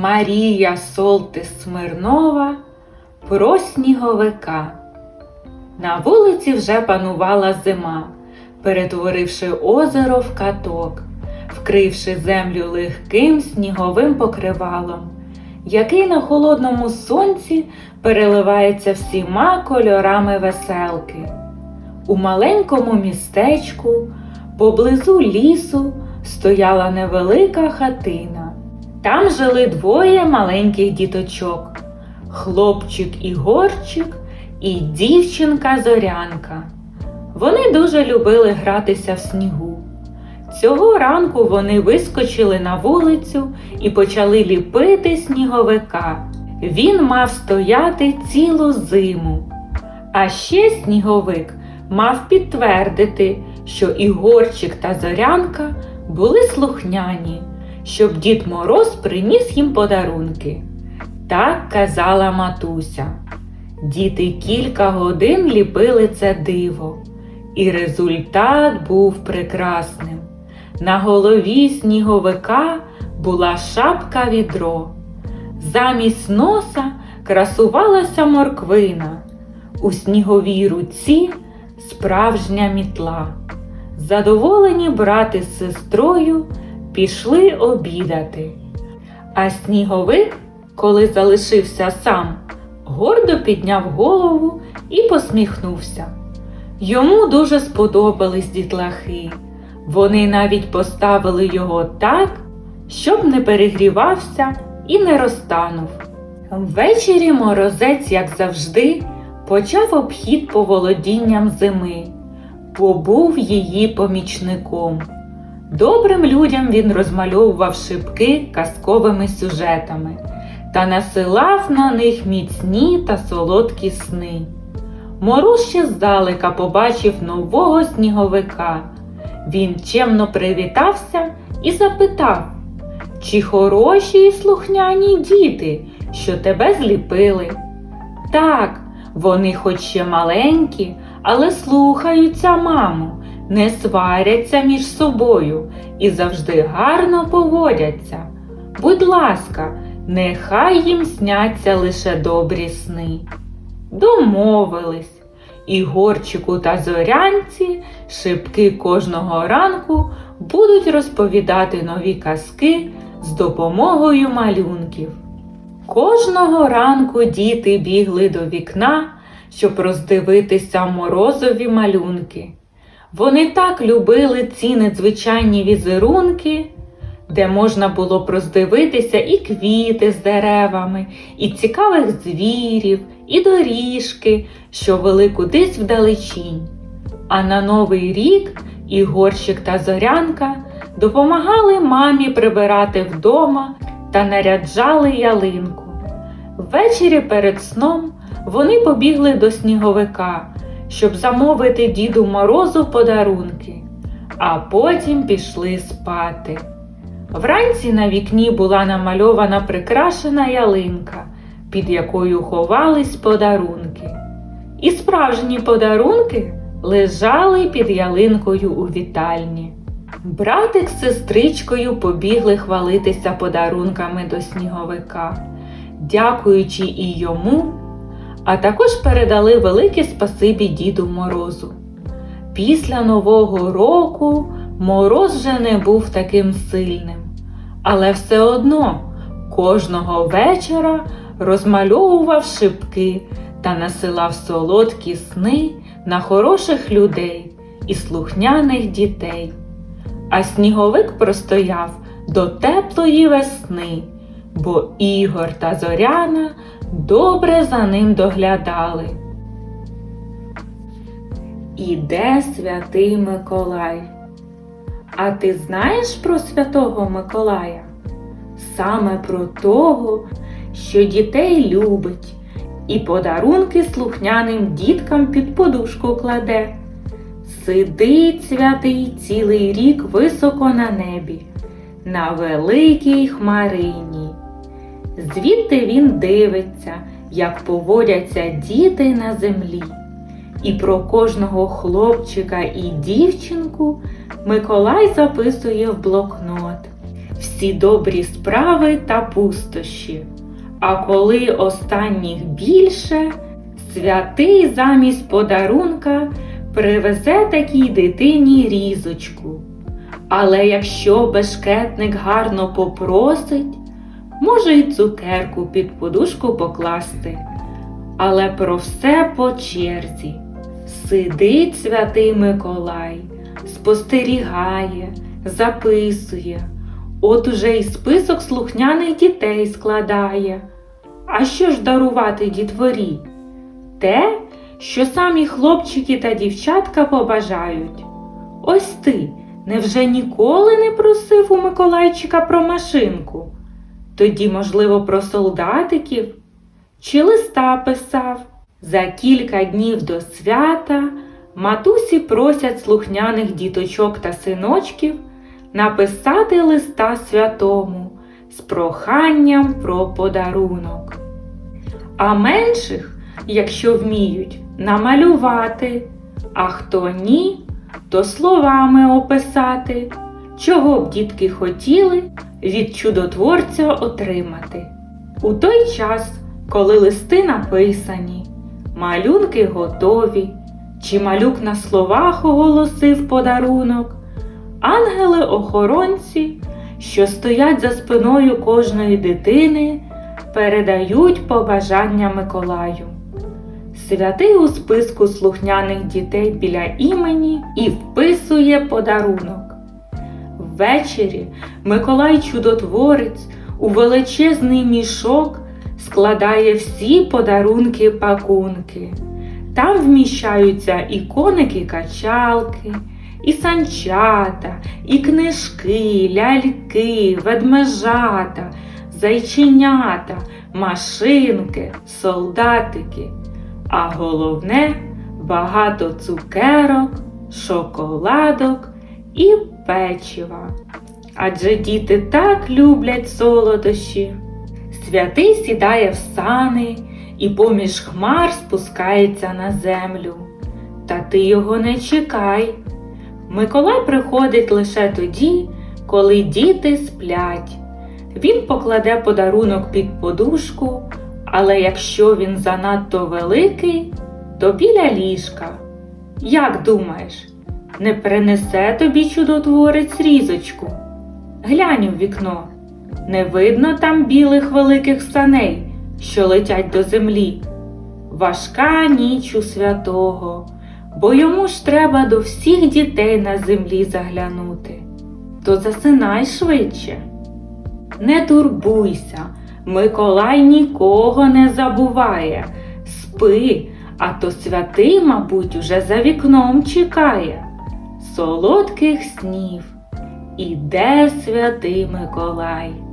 Марія Солтис Смирнова про сніговика. На вулиці вже панувала зима, перетворивши озеро в каток, вкривши землю легким сніговим покривалом, який на холодному сонці переливається всіма кольорами веселки. У маленькому містечку, поблизу лісу, стояла невелика хатина. Там жили двоє маленьких діточок хлопчик Ігорчик і дівчинка Зорянка. Вони дуже любили гратися в снігу. Цього ранку вони вискочили на вулицю і почали ліпити сніговика. Він мав стояти цілу зиму. А ще сніговик мав підтвердити, що Ігорчик та Зорянка були слухняні, щоб Дід Мороз приніс їм подарунки. Так казала матуся. Діти кілька годин ліпили це диво, і результат був прекрасним. На голові сніговика була шапка відро. Замість носа красувалася морквина. У сніговій руці справжня мітла. Задоволені брати з сестрою пішли обідати. А сніговик, коли залишився сам, гордо підняв голову і посміхнувся. Йому дуже сподобались дітлахи. Вони навіть поставили його так, щоб не перегрівався і не розтанув. Ввечері морозець, як завжди, почав обхід по володінням зими, побув її помічником. Добрим людям він розмальовував шибки казковими сюжетами та насилав на них міцні та солодкі сни. Мороз ще здалека побачив нового сніговика. Він чемно привітався і запитав, чи хороші і слухняні діти, що тебе зліпили? Так, вони хоч ще маленькі, але слухаються маму, не сваряться між собою і завжди гарно поводяться. Будь ласка, нехай їм сняться лише добрі сни. Домовились. Ігорчику та зорянці шибки кожного ранку будуть розповідати нові казки з допомогою малюнків. Кожного ранку діти бігли до вікна, щоб роздивитися морозові малюнки. Вони так любили ці незвичайні візерунки, де можна було б роздивитися і квіти з деревами, і цікавих звірів, і доріжки, що вели кудись вдалечінь. А на Новий рік Ігорчик та Зорянка допомагали мамі прибирати вдома та наряджали ялинку. Ввечері перед сном вони побігли до сніговика, щоб замовити Діду Морозу подарунки, а потім пішли спати. Вранці на вікні була намальована прикрашена ялинка, під якою ховались подарунки. І справжні подарунки лежали під ялинкою у вітальні. Братик з сестричкою побігли хвалитися подарунками до сніговика, дякуючи і йому, а також передали велике спасибі Діду Морозу. Після Нового року мороз вже не був таким сильним, але все одно кожного вечора розмальовував шибки та насилав солодкі сни на хороших людей і слухняних дітей. А сніговик простояв до теплої весни, бо Ігор та Зоряна добре за ним доглядали. Іде святий Миколай. А ти знаєш про святого Миколая? Саме про того, що дітей любить і подарунки слухняним діткам під подушку кладе. Сидить святий цілий рік високо на небі, на великій хмарині. Звідти він дивиться, як поводяться діти на землі. І про кожного хлопчика і дівчинку Миколай записує в блокнот. всі добрі справи та пустощі. А коли останніх більше, святий замість подарунка привезе такій дитині різочку. Але якщо бешкетник гарно попросить, може й цукерку під подушку покласти. Але про все по черзі. Сидить святий Миколай, спостерігає, записує. От уже й список слухняних дітей складає. А що ж дарувати дітворі? Те, що самі хлопчики та дівчатка побажають. Ось ти невже ніколи не просив у Миколайчика про машинку? Тоді, можливо, про солдатиків чи листа писав. За кілька днів до свята матусі просять слухняних діточок та синочків написати листа святому з проханням про подарунок. А менших, якщо вміють, намалювати, а хто ні, то словами описати, чого б дітки хотіли від чудотворця отримати. У той час, коли листи написані, малюнки готові, чи малюк на словах оголосив подарунок, ангели-охоронці, що стоять за спиною кожної дитини, передають побажання Миколаю. Святий у списку слухняних дітей біля імені і вписує подарунок. Ввечері Миколай Чудотворець у величезний мішок складає всі подарунки пакунки. Там вміщаються і коники-качалки, і санчата, і книжки, ляльки, ведмежата, зайченята, машинки, солдатики. А головне багато цукерок, шоколадок і печива. Адже діти так люблять солодощі. Святий сідає в сани і поміж хмар спускається на землю. Та ти його не чекай. Миколай приходить лише тоді, коли діти сплять. Він покладе подарунок під подушку, але якщо він занадто великий, то біля ліжка. Як думаєш, не принесе тобі чудотворець різочку? Глянь у вікно. Не видно там білих великих саней, що летять до землі. Важка ніч у святого, бо йому ж треба до всіх дітей на землі заглянути. То засинай швидше. Не турбуйся, Миколай нікого не забуває. Спи, а то святий, мабуть, уже за вікном чекає. Солодких снів. Іде святий Миколай.